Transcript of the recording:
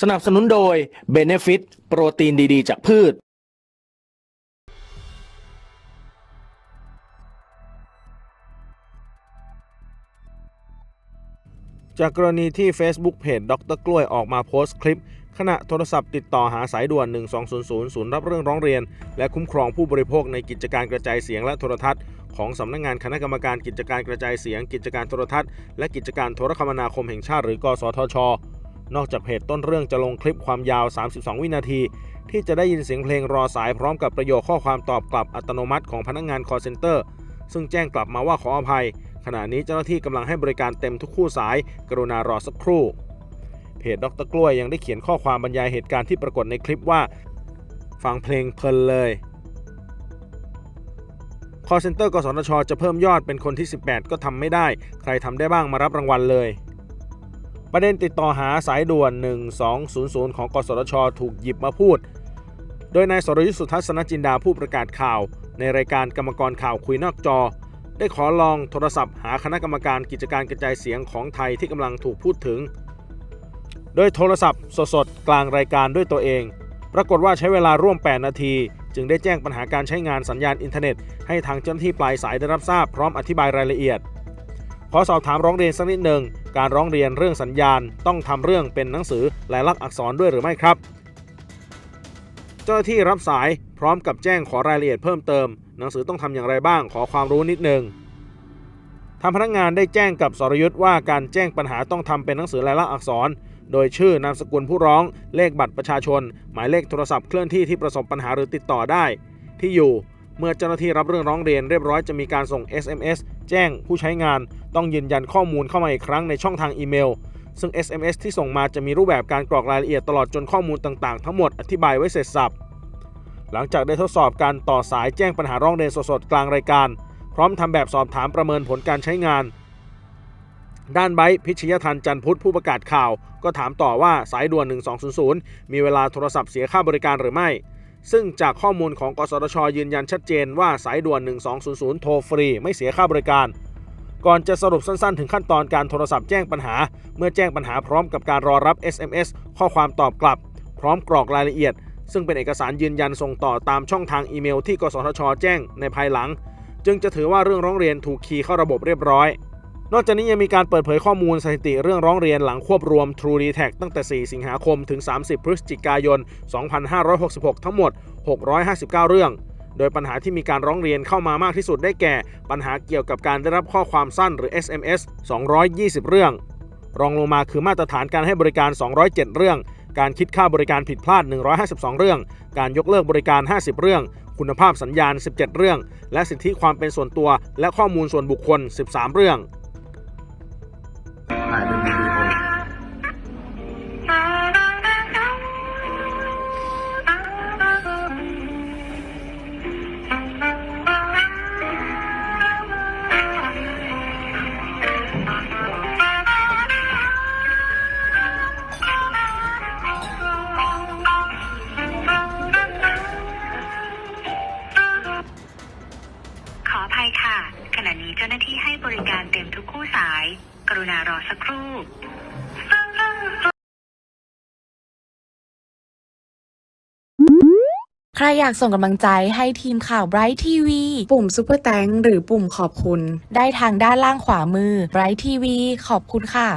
สนับสนุนโดย Benefit โปรตีนดีๆ จากพืช จากกรณีที่ Facebook เพจดรกล้วยออกมาโพสต์คลิป ขณะโทรศัพท์ติดต่อหาสายด่วน 1200 ศูนย์รับเรื่องร้องเรียน และคุ้มครองผู้บริโภคในกิจการกระจายเสียงและโทรทัศน์ของสำนักงานคณะกรรมการกิจการกระจายเสียง กิจการโทรทัศน์ และกิจการโทรคมนาคมแห่งชาติหรือกสทช นอกจากเพจต้นเรื่องจะลงคลิปความยาว 32 วินาที ที่จะได้ยินเสียงเพลงรอสายพร้อมกับประโยคข้อความตอบกลับอัตโนมัติของพนักงาน call center ซึ่งแจ้งกลับมาว่าขออภัย ขณะนี้เจ้าหน้าที่กำลังให้บริการเต็มทุกคู่สาย กรุณารอสักครู่ เพจดรกล้วยยังได้เขียนข้อความบรรยายเหตุการณ์ที่ปรากฏในคลิปว่า ฟังเพลงเพลินเลย call center กสทชจะเพิ่มยอดเป็นคนที่ 18 ก็ทำไม่ได้ ใครทำได้บ้างมารับรางวัลเลย ประเด็นติดต่อหาสายด่วน 1200 ของกสทช ถูกหยิบมาพูด โดยนายสรยุทธสุทัศนจินดาผู้ประกาศข่าว ในรายการกรรมกรข่าวคุยนอกจอ ได้ขอลองโทรศัพท์หาคณะกรรมการกิจการกระจายเสียงของไทยที่กำลังถูกพูดถึง โดยโทรศัพท์สดๆ กลางรายการด้วยตัวเอง ปรากฏว่าใช้เวลาร่วม 8 นาที จึงได้แจ้งปัญหาการใช้งานสัญญาณอินเทอร์เน็ต ให้ทางเจ้าหน้าที่ปลายสายได้รับทราบพร้อมอธิบายรายละเอียดขอสอบถามร้องเรียนสักนิดหนึ่งการร้องเรียนเรื่องสัญญาณ ต้องทำเรื่องเป็นหนังสือลายลักษณ์อักษรด้วยหรือไม่ครับ เจ้าหน้าที่รับสายพร้อมกับแจ้งขอรายละเอียดเพิ่มเติม หนังสือต้องทำอย่างไรบ้างขอความรู้นิดหนึ่งทางพนักงานได้แจ้งกับสรยุทธ์ว่าการแจ้งปัญหาต้องทำเป็นหนังสือลายลักษณ์อักษร โดยชื่อนามสกุลผู้ร้อง เลขบัตรประชาชน หมายเลขโทรศัพท์เคลื่อนที่ที่ประสบปัญหาหรือติดต่อได้ ที่อยู่ เมื่อเจ้าหน้าที่รับเรื่องร้องเรียนเรียบร้อยจะมีการส่ง SMS แจ้งผู้ใช้งานต้องยืนยันข้อมูลเข้ามาอีกครั้งในช่องทางอีเมล ซึ่ง SMS ที่ส่งมาจะมีรูปแบบการกรอกรายละเอียดตลอดจนข้อมูลต่างๆ ทั้งหมดอธิบายไว้เสร็จสับ หลังจากได้ทดสอบการต่อสายแจ้งปัญหาร้องเรียนสดๆกลางรายการ พร้อมทำแบบสอบถามประเมินผลการใช้งาน ด้านไบร์พิชยทันจันพุทธผู้ประกาศข่าว ก็ถามต่อว่าสายด่วน 1200 มีเวลาโทรศัพท์เสียค่าบริการหรือไม่ ซึ่งจากข้อมูลของกสทช ยืนยันชัดเจนว่าสายด่วน 1200 โทรฟรี ไม่เสียค่าบริการ ก่อนจะสรุปสั้นๆ ถึงขั้นตอนการโทรศัพท์แจ้งปัญหา เมื่อแจ้งปัญหาพร้อมกับการรอรับ SMS ข้อความตอบกลับ พร้อมกรอกรายละเอียด ซึ่งเป็นเอกสารยืนยันส่งต่อตามช่องทางอีเมลที่กสทช แจ้งในภายหลัง จึงจะถือว่าเรื่องร้องเรียนถูกคีย์เข้าระบบเรียบร้อย นอกจากนี้ยังมีการเปิดเผยข้อมูลสถิติเรื่องร้องเรียนหลังควบรวม True d e t a c ตั้งแต่ 4 สิงหาคมถึง 30 พฤศจิกายน 2566 ทั้งหมด 659 เรื่อง โดยปัญหาที่มีการร้องเรียนเข้ามามากที่สุดได้แก่ ปัญหาเกี่ยวกับการได้รับข้อความสั้นหรือ SMS 220 เรื่อง รองลงมาคือมาตรฐานการให้บริการ 207 เรื่อง การคิดค่าบริการผิดพลาด 152 เรื่อง การยกเลิกบริการ 50 เรื่องคุณภาพสัญญาณ 17 เรื่อง และสิทธิความเป็นส่วนตัว และข้อมูลส่วนบุคคล 13 เรื่อง ริการเต็มทุกคู่สาย กรุณารอสักครู่ใครอยากส่งกำลังใจให้ทีมข่าว Bright TV ปุ่ม Super t h a n k หรือปุ่มขอบคุณ ได้ทางด้านล่างขวามือ Bright TV ขอบคุณค่ะ